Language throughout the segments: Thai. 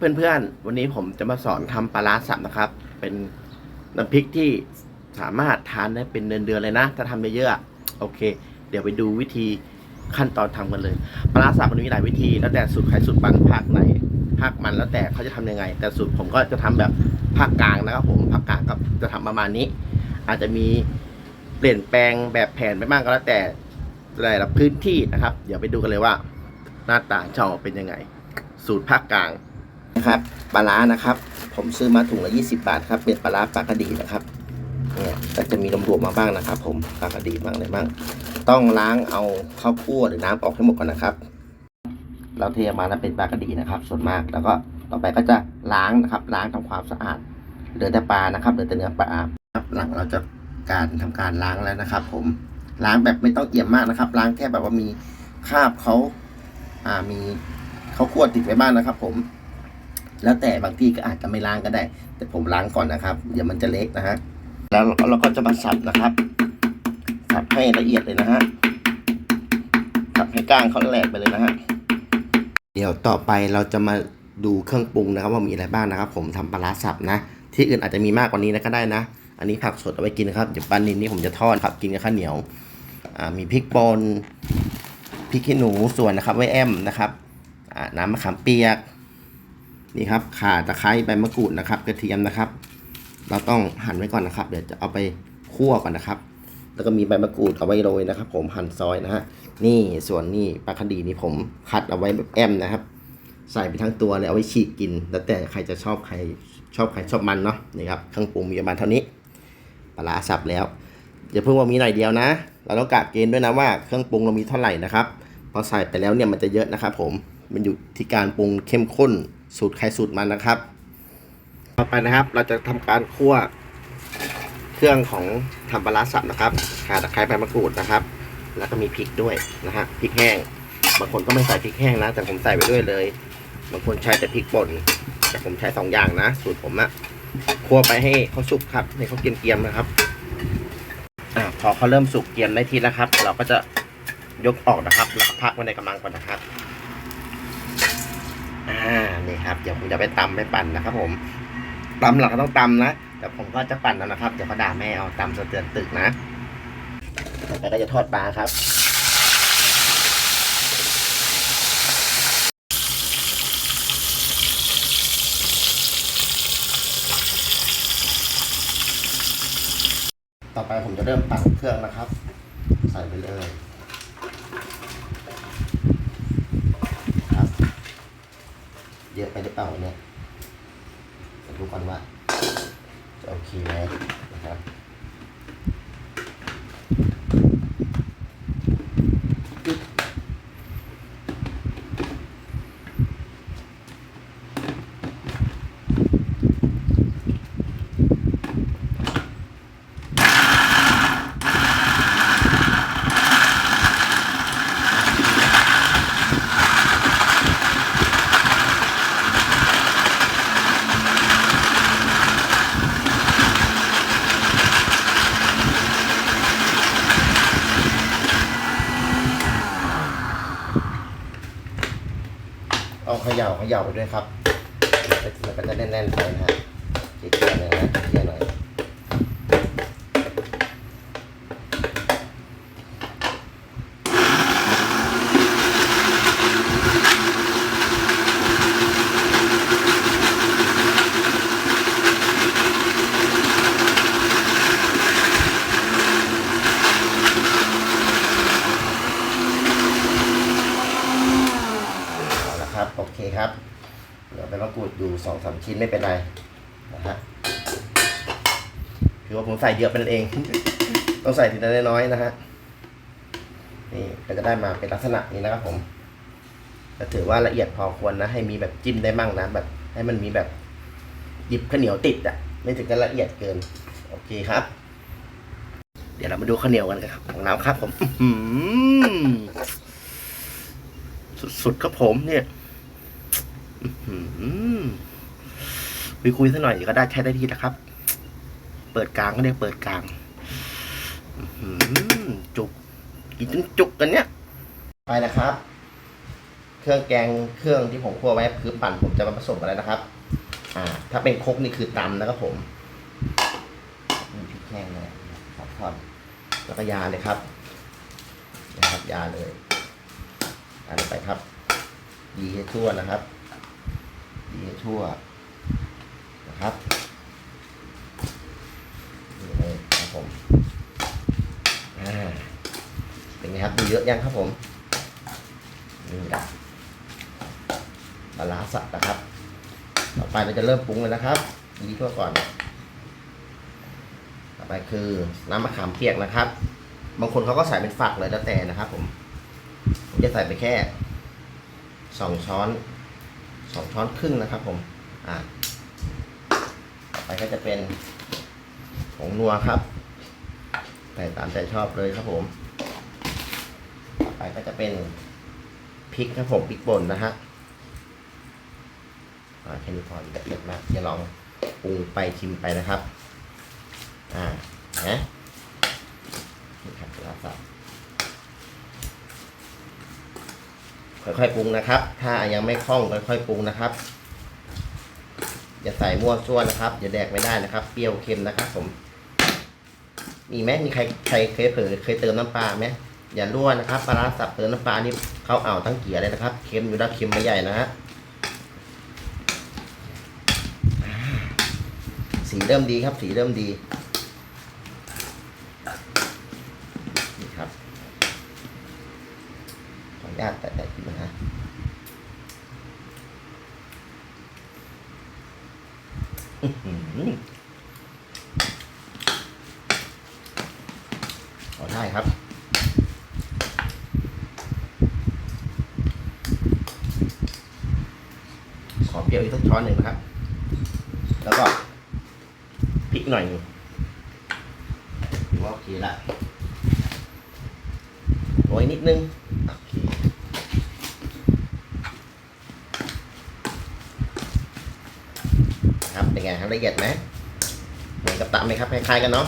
เพื่อนๆ วันนี้ผมจะมาสอนทำปลาร้าสับนะครับ เป็นน้ำพริกที่สามารถทานได้เป็นเดือนๆเลยนะ ถ้าทำเยอะๆอะโอเค เดี๋ยวไปดูวิธีขั้นตอนทำกันเลย ปลาร้าสับมันมีหลายวิธี แล้วแต่สูตรใครสูตรมันภาคไหนภาคมันแล้วแต่เขาจะทำยังไง แต่สูตรผมก็จะทำแบบภาคกลางนะครับผม ภาคกลางก็จะทำประมาณนี้ อาจจะมีเปลี่ยนแปลงแบบแผนไปบ้างก็แล้วแต่แต่ละพื้นที่นะครับ เดี๋ยวไปดูกันเลยว่า หน้าตาจะออกเป็นยังไง สูตรภาคกลาง นะครับปลาร้านะครับ ผมซื้อมาถุงละ20 บาทครับเป็นปลาร้าปลากระดีนะครับเนี่ยก็จะมีรวมๆมาบ้างนะครับ ผมปลากระดีบ้างอะไรบ้าง ต้องล้างเอาข้าวคั่วหรือน้ำออกให้หมดก่อนนะครับ เราเทมาแล้วเป็นปลากระดีนะครับ ส่วนมากแล้วก็ต่อไปก็จะล้างนะครับ ล้างทำความสะอาดเหลือแต่ปลานะครับเหลือแต่เนื้อปลาครับหลังเราจะการทำการล้างแล้วนะครับ ผมล้างแบบไม่ต้องเอี่ยมมากนะครับ ล้างแค่แบบว่ามีคราบเขาอ่ามีเขาวคั่วติดไว้บ้างนะครับ ผม แล้วแต่บางที่ก็อาจจะไม่ล้างก็ได้ แต่ผมล้างก่อนนะครับ เดี๋ยวมันจะเละนะฮะ แล้วเราก็จะมาสับนะครับ สับให้ละเอียดเลยนะฮะ สับให้ก้างเขาแหลกไปเลยนะฮะ เดี๋ยวต่อไปเราจะมาดูเครื่องปรุงนะครับ ว่ามีอะไรบ้างนะครับ ผมทำปลาร้าสับนะ ที่อื่นอาจจะมีมากกว่านี้นะก็ได้นะ อันนี้ผักสดเอาไว้กินนะครับ เดี๋ยวปลานินนี่ผมจะทอดครับกินกับข้าวเหนียว อ่า มีพริกป่นพริกขี้หนูส่วนนะครับ ไว้แอมนะครับ อ่า น้ำมะขามเปียก นี่ครับข่าตะไคร้ใบมะกรูดนะครับ กระเทียมนะครับ เราต้องหั่นไว้ก่อนนะครับ เดี๋ยวจะเอาไปคั่วก่อนนะครับ แล้วก็มีใบมะกรูดเอาไว้โรยนะครับ ผมหั่นซอยนะฮะนี่ส่วนนี่ปลาคดีนี่ผมคัดเอาไว้แบบแอมนะครับ ใส่ไปทั้งตัวเลยเอาไว้ฉีกกิน แล้วแต่ใครจะชอบใครชอบใครชอบมันเนาะนี่ครับเครื่องปรุงมีประมาณเท่านี้ปลาร้าสับแล้วอย่าเพิ่งว่ามีหน่อยเดียวนะ เราต้องกะเกณฑ์ด้วยนะว่าเครื่องปรุงเรามีเท่าไหร่นะครับพอใส่ไปแล้วเนี่ยมันจะเยอะนะครับผมมันอยู่ที่การปรุงเข้มข้น สูตรใครสูตรมันนะครับ ต่อไปนะครับ เราจะทำการคั่วเครื่องของทำปลาร้าสับนะครับขาตะไคร้ใบมะกรูดนะครับ แล้วก็มีพริกด้วยนะฮะพริกแห้งบางคนก็ไม่ใส่พริกแห้งนะ แต่ผมใส่ไปด้วยเลยบางคนใช้แต่พริกป่นแต่ผมใช้สองอย่างนะ สูตรผมอะคั่วไปให้เขาสุกครับให้เขาเกรียมๆนะครับอ่าพอเขาเริ่มสุกเกรียมได้ทีแล้วครับ เราก็จะยกออกนะครับ แล้วก็พักไว้ในกำลังก่อนนะครับ อ่านี่ครับเดี๋ยวผมจะไปตำไปปั่นนะครับ ผมตำหลักก็ต้องตำนะแต่ผมก็จะปั่นแล้วนะครับเดี๋ยวเขาด่าแม่เอาตำสะเตือนตึกนะแล้วก็จะทอดปลาครับต่อไปผมจะเริ่มปั่นเครื่องนะครับ ใส่ไปเลยครับ เยอะไปหรือเปล่าเนี่ยจะดูก่อนว่าจะโอเคไหมนะครับ เขย่าเขย่าไปด้วยครับมันก็จะแน่นๆไปนะฮะเกลี่ยๆหน่อยนะเลยนะยเอาละครับ โอ เคครับเหลือไปมะกรูดอยู่สองสามชิ้นไม่เป็นไรนะฮะคือว่าผมใส่เยอะเป็นเอง ต้องใส่ทีละน้อยๆนะฮะนี่ก็จะได้มาเป็นลักษณะนี้นะครับผมก็ถือว่าละเอียดพอควรนะ ให้มีแบบจิ้มได้มั่งนะแบบให้มันมีแบบหยิบข้าวเหนียวติดอะ ไม่ถึงกับละเอียดเกิน โอเคครับ เดี๋ยวเรามาดูข้าวเหนียวกันครับของเราครับผมสุดๆครับผมเนี่ย คุยคุยๆสักหน่อยก็ได้ใช้ได้ที่แล้วครับ เปิดกลางก็เรียกเปิดกลางจุกกินจนจุกกันเนี้ยไปนะครับ เครื่องแกงเครื่องที่ผมคั่วไว้คือปั่นผมจะมาผสมกันแล้วนะครับ อ่า ถ้าเป็นคกนี่คือตำนะครับผมพริกแห้งเลยสองท่อนแล้วก็ยาเลยครับนะครับยาเลยอันไปครับ ดีให้ทั่วนะครับ ดีให้ทั่วนะครับนี่เลยครับผมอ่าเป็นไงครับดูเยอะยังครับผมนี่แหละปลาร้าสับนะครับ ต่อไปเราจะเริ่มปรุงเลยนะครับดีทั่วก่อน ต่อไปคือน้ำมะขามเปียกนะครับ บางคนเขาก็ใส่เป็นฝักเลยแล้วแต่นะครับ ผม ผมจะใส่ไปแค่สองช้อน สองช้อนครึ่งนะครับผมอ่าต่อไปก็จะเป็นผงนัวครับใส่ตามใจชอบเลยครับผมต่อไปก็จะเป็นพริกครับผมพริกป่นนะฮะอ่าแค่นี้พอละเอียดมากจะลองปรุงไปชิมไปนะครับ อ่านะนี่ครับลาสับ ค่อยๆปรุงนะครับ ถ้ายังไม่คล่องค่อยๆปรุงนะครับ อย่าใส่มั่วซั่วนะครับอย่าแดกไม่ได้นะครับ เปรี้ยวเค็มนะครับผม มีไหมมีใครใครเคยเผลอเคยเติมน้ำปลาไหมอย่ารั่วนะครับปลาสับเติมน้ำปลานี่เขาเอาทั้งเกียร์เลยนะครับ เค็มอยู่แล้วเค็มไม่ใหญ่นะฮะสีเริ่มดีครับ สีเริ่มดี นี่ครับ ขออนุญาตแตะๆขึ้นนะฮะอื้อหือ ขอได้ครับขอเปรี้ยวอีกสักช้อนหนึ่งนะครับ แล้วก็พริกหน่อยหนึงถือว่าโอเคละโรยนิดนึง โอเค ครับเป็นไงครับละเอียดไหมเหมือนกับตำไหมครับคล้ายๆกันเนาะ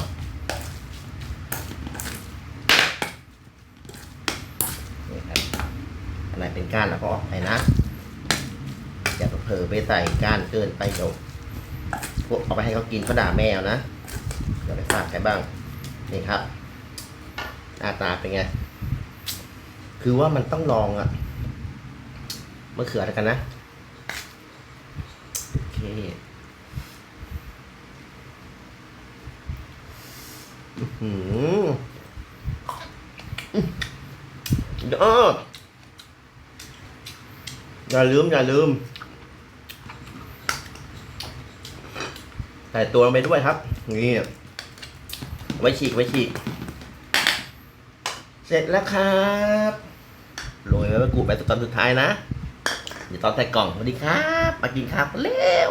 นี่ครับอันไหนเป็นก้านเราก็ออกไปนะอย่าเผลอไปใส่ก้านเกินไปเดี๋ยวพวกเอาไปให้เขากินเขาด่าแมวนะเดี๋ยวไปฝากใครบ้างนี่ครับหน้าตาเป็นไงคือว่ามันต้องลองอะมะเขือแล้วกันนะโอเคอื้อ หือเอออย่าลืม อย่าลืม ใส่ตัวลงไปด้วยครับ นี่ ไว้ฉีก ไว้ฉีก เสร็จแล้วครับโรยไว้กูไปตอนสุดท้ายนะ เดี๋ยวตอนใส่กล่องสวัสดีครับ มากินข้าวกันเร็ว